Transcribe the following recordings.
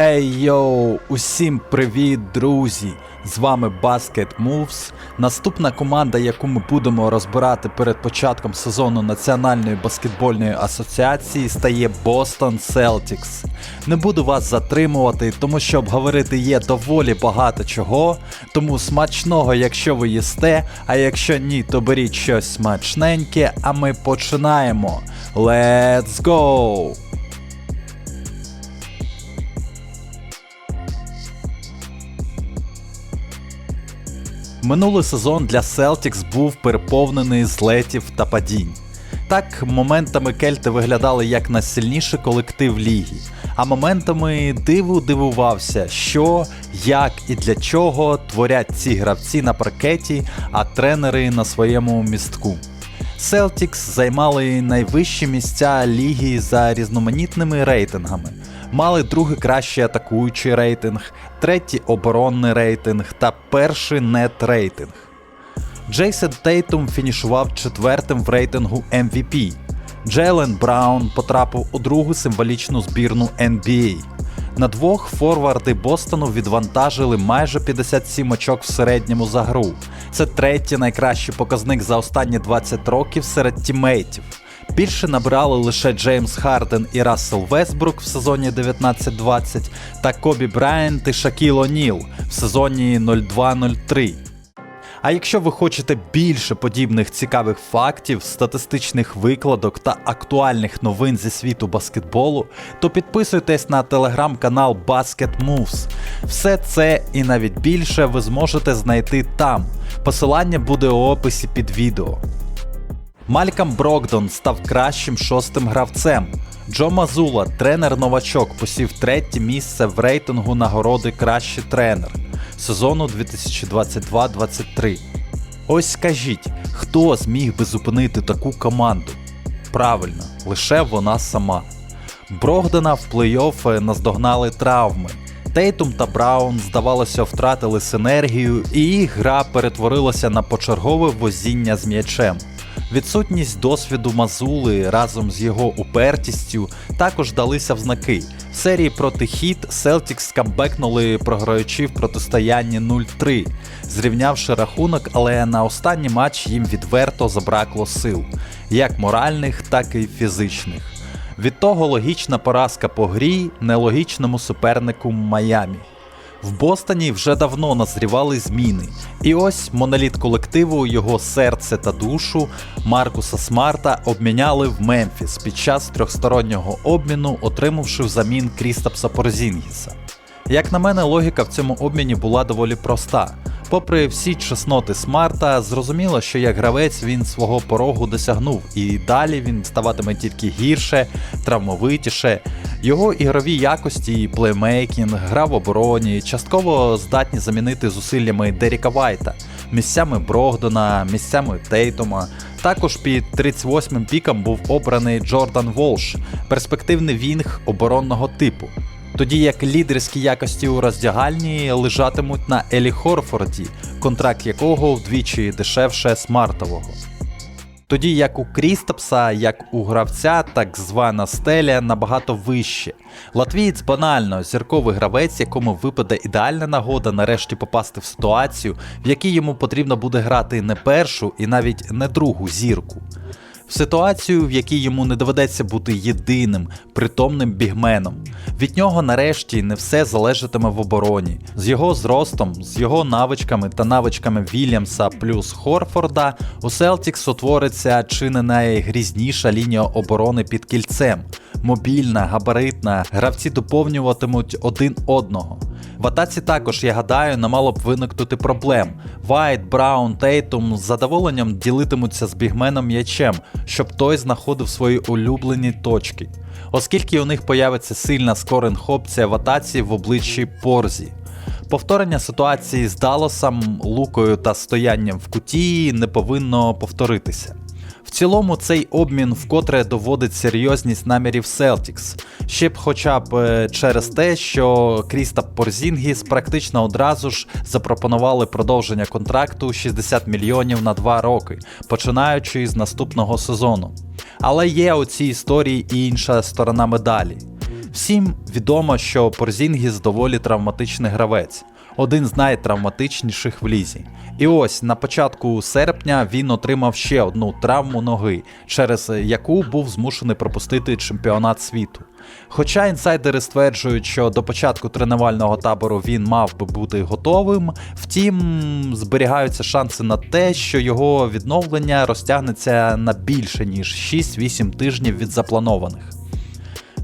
Ей йоу, усім привіт, друзі! З вами Basket Moves. Наступна команда, яку ми будемо розбирати перед початком сезону Національної баскетбольної асоціації, стає Boston Celtics. Не буду вас затримувати, тому що обговорити є доволі багато чого. Тому смачного, якщо ви їсте, а якщо ні, то беріть щось смачненьке, а ми починаємо. Let's go! Минулий сезон для Celtics був переповнений злетів та падінь. Так, моментами кельти виглядали як найсильніший колектив ліги, а моментами диву дивувався, що, як і для чого творять ці гравці на паркеті, а тренери на своєму містку. Celtics займали найвищі місця ліги за різноманітними рейтингами. Мали другий кращий атакуючий рейтинг, третій оборонний рейтинг та перший нет рейтинг. Джейсон Тейтум фінішував четвертим в рейтингу MVP. Джейлен Браун потрапив у другу символічну збірну NBA. На двох форварди Бостону відвантажили майже 57 очок в середньому за гру. Це третій найкращий показник за останні 20 років серед тімейтів. Більше набрали лише Джеймс Харден і Рассел Вестбрук в сезоні 19-20 та Кобі Брайант і Шакіл О'Ніл в сезоні 02-03. А якщо ви хочете більше подібних цікавих фактів, статистичних викладок та актуальних новин зі світу баскетболу, то підписуйтесь на телеграм-канал Basket Moves. Все це і навіть більше ви зможете знайти там. Посилання буде у описі під відео. Малькам Брокдон став кращим шостим гравцем. Джо Мазула, тренер-новачок, посів третє місце в рейтингу нагороди Кращий тренер сезону 2022-23. Ось скажіть, хто зміг би зупинити таку команду? Правильно, лише вона сама. Брогдена в плей-офф наздогнали травми. Тейтум та Браун, здавалося, втратили синергію, і їх гра перетворилася на почергове возіння з м'ячем. Відсутність досвіду Мазули разом з його упертістю також далися в знаки. В серії проти хіт Celtics скамбекнули, програючи в протистоянні 0-3, зрівнявши рахунок, але на останній матч їм відверто забракло сил, як моральних, так і фізичних. Від того логічна поразка по грі нелогічному супернику Майамі. В Бостоні вже давно назрівали зміни, і ось моноліт колективу, його серце та душу Маркуса Смарта обміняли в Мемфіс під час трьохстороннього обміну, отримавши взамін Крістапса Порзінгіса. Як на мене, логіка в цьому обміні була доволі проста. Попри всі чесноти Смарта, зрозуміло, що як гравець він свого порогу досягнув, і далі він ставатиме тільки гірше, травмовитіше. Його ігрові якості плеймейкінг, гра в обороні частково здатні замінити зусиллями Деріка Вайта, місцями Брогдона, місцями Тейтома. Також під 38-м піком був обраний Джордан Волш, перспективний вінг оборонного типу. Тоді як лідерські якості у роздягальні лежатимуть на Елі Хорфорді, контракт якого вдвічі дешевше смартового. Тоді як у Крістапса, як у гравця, так звана стеля набагато вище. Латвієць банально зірковий гравець, якому випаде ідеальна нагода нарешті попасти в ситуацію, в якій йому потрібно буде грати не першу і навіть не другу зірку. В ситуацію, в якій йому не доведеться бути єдиним притомним бігменом. Від нього нарешті не все залежатиме в обороні. З його зростом, з його навичками та навичками Вільямса плюс Хорфорда у Селтікс утвориться чи не найгрізніша лінія оборони під кільцем. Мобільна, габаритна, гравці доповнюватимуть один одного. В атаці також, я гадаю, не мало б виникнути проблем. Вайт, Браун, Тейтум з задоволенням ділитимуться з бігменом м'ячем, щоб той знаходив свої улюблені точки. Оскільки у них появиться сильна скоринг опція в атаці в обличчі Порзі. Повторення ситуації з Далосом, лукою та стоянням в куті не повинно повторитися. Цілому цей обмін вкотре доводить серйозність намірів Celtics, ще б хоча б е, через те, що Крістап Порзінгіс практично одразу ж запропонували продовження контракту 60 мільйонів на 2 роки, починаючи з наступного сезону. Але є у цій історії і інша сторона медалі. Всім відомо, що Порзінгіс доволі травматичний гравець, один з найтравматичніших в лізі. І ось на початку серпня він отримав ще одну травму ноги, через яку був змушений пропустити чемпіонат світу. Хоча інсайдери стверджують, що до початку тренувального табору він мав би бути готовим, втім зберігаються шанси на те, що його відновлення розтягнеться на більше ніж 6-8 тижнів від запланованих.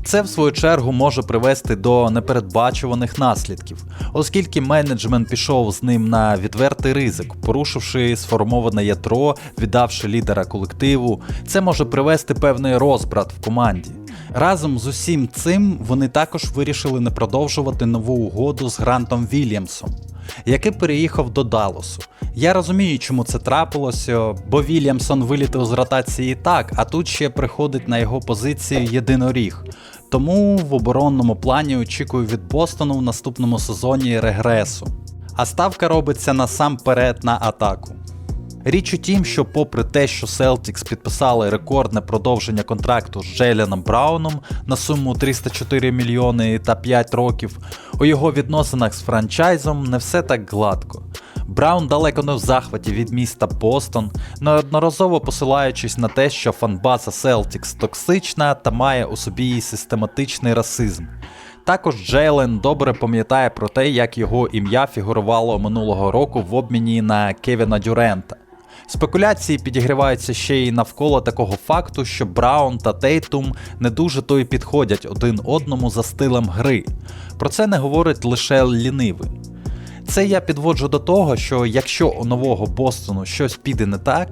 Це, в свою чергу, може привести до непередбачуваних наслідків, оскільки менеджмент пішов з ним на відвертий ризик, порушивши сформоване ядро, віддавши лідера колективу, це може привести певний розбрат в команді. Разом з усім цим вони також вирішили не продовжувати нову угоду з Грантом Вільямсом, який переїхав до Далласу. Я розумію, чому це трапилося, бо Вільямсон вилітив з ротації так, а тут ще приходить на його позицію єдиноріг. Тому в оборонному плані очікую від Бостону в наступному сезоні регресу. А ставка робиться насамперед на атаку. Річ у тім, що попри те, що Celtics підписали рекордне продовження контракту з Джейленом Брауном на суму 304 мільйони та 5 років, у його відносинах з франчайзом не все так гладко. Браун далеко не в захваті від міста Бостон, неодноразово посилаючись на те, що фанбаза Celtics токсична та має у собі систематичний расизм. Також Джейлен добре пам'ятає про те, як його ім'я фігурувало минулого року в обміні на Кевіна Дюрента. Спекуляції підігріваються ще й навколо такого факту, що Браун та Тейтум не дуже то й підходять один одному за стилем гри. Про це не говорить лише лінивий. Це я підводжу до того, що якщо у нового Бостону щось піде не так,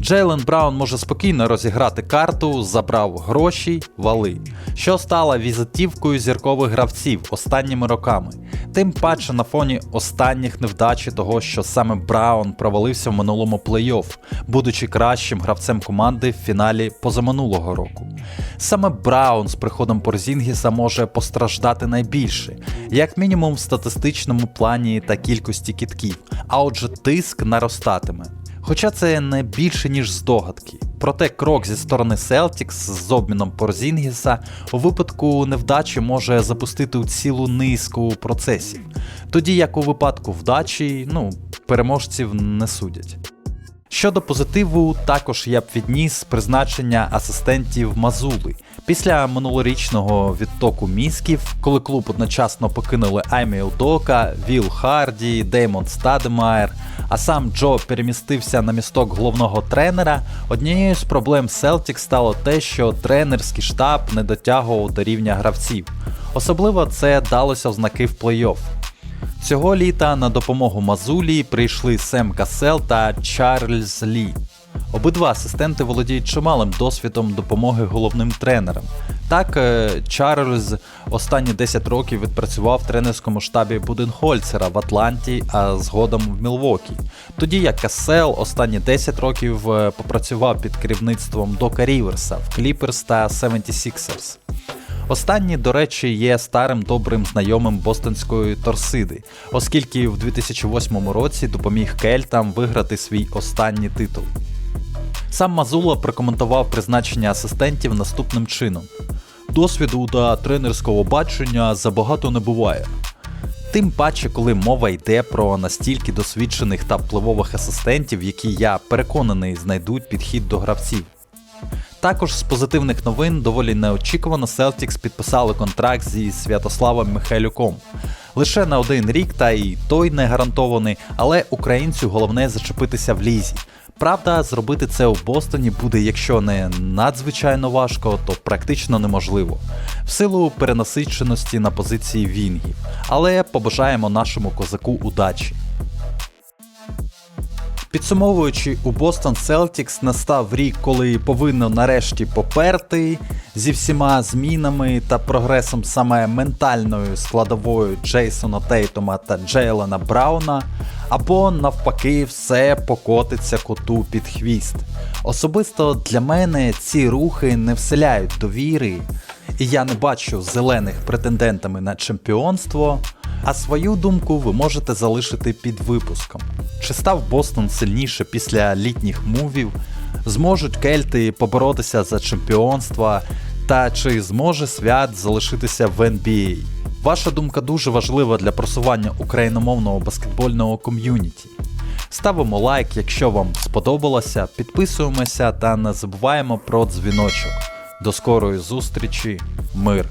Джейлен Браун може спокійно розіграти карту, забрав гроші, вали, що стало візитівкою зіркових гравців останніми роками, тим паче на фоні останніх невдачі того, що саме Браун провалився в минулому плей-офф, будучи кращим гравцем команди в фіналі позаминулого року. Саме Браун з приходом Порзінгіса може постраждати найбільше, як мінімум в статистичному плані та кількості кітків, а отже, тиск наростатиме. Хоча це не більше, ніж здогадки. Проте крок зі сторони Celtics з обміном Порзінгіса у випадку невдачі може запустити у цілу низку процесів, тоді як у випадку вдачі, ну, переможців не судять. Щодо позитиву, також я б відніс призначення асистентів Мазули. Після минулорічного відтоку мізків, коли клуб одночасно покинули Аймі Удока, Віл Харді, Деймон Стадемайер, а сам Джо перемістився на місток головного тренера, однією з проблем Celtics стало те, що тренерський штаб не дотягував до рівня гравців. Особливо це далося в знаки в плей-офф. Цього літа на допомогу Мазулі прийшли Сем Касел та Чарльз Лі. Обидва асистенти володіють чималим досвідом допомоги головним тренерам. Так, е, Чарльз останні 10 років відпрацював в тренерському штабі Буденхольцера в Атланті, а згодом в Мілвокі. Тоді як Касел останні 10 років е, попрацював під керівництвом Дока Ріверса в Кліперс та 76ers. Останній, до речі, є старим добрим знайомим бостонської торсиди, оскільки в 2008 році допоміг Кельтам виграти свій останній титул. Сам Мазула прокоментував призначення асистентів наступним чином: досвіду та тренерського бачення забагато не буває. Тим паче, коли мова йде про настільки досвідчених та впливових асистентів, які я переконаний знайдуть підхід до гравців. Також з позитивних новин доволі неочікувано Celtics підписали контракт зі Святославом Михайлюком. Лише на один рік, та й той не гарантований, але українцю головне зачепитися в лізі. Правда, зробити це у Бостоні буде, якщо не надзвичайно важко, то практично неможливо, в силу перенасиченості на позиції Вінгів. Але побажаємо нашому козаку удачі. Підсумовуючи, у Бостон Celtics настав рік, коли повинно нарешті поперти зі всіма змінами та прогресом саме ментальною складовою Джейсона Тейтома та Джейлена Брауна, або навпаки, все покотиться коту під хвіст. Особисто для мене ці рухи не вселяють довіри, і я не бачу зелених претендентами на чемпіонство. А свою думку ви можете залишити під випуском. Чи став Бостон сильніше після літніх мувів? Зможуть кельти поборотися за чемпіонство? Та чи зможе свят залишитися в NBA? Ваша думка дуже важлива для просування україномовного баскетбольного ком'юніті. Ставимо лайк, якщо вам сподобалося, підписуємося та не забуваємо про дзвіночок. До скорої зустрічі, мир!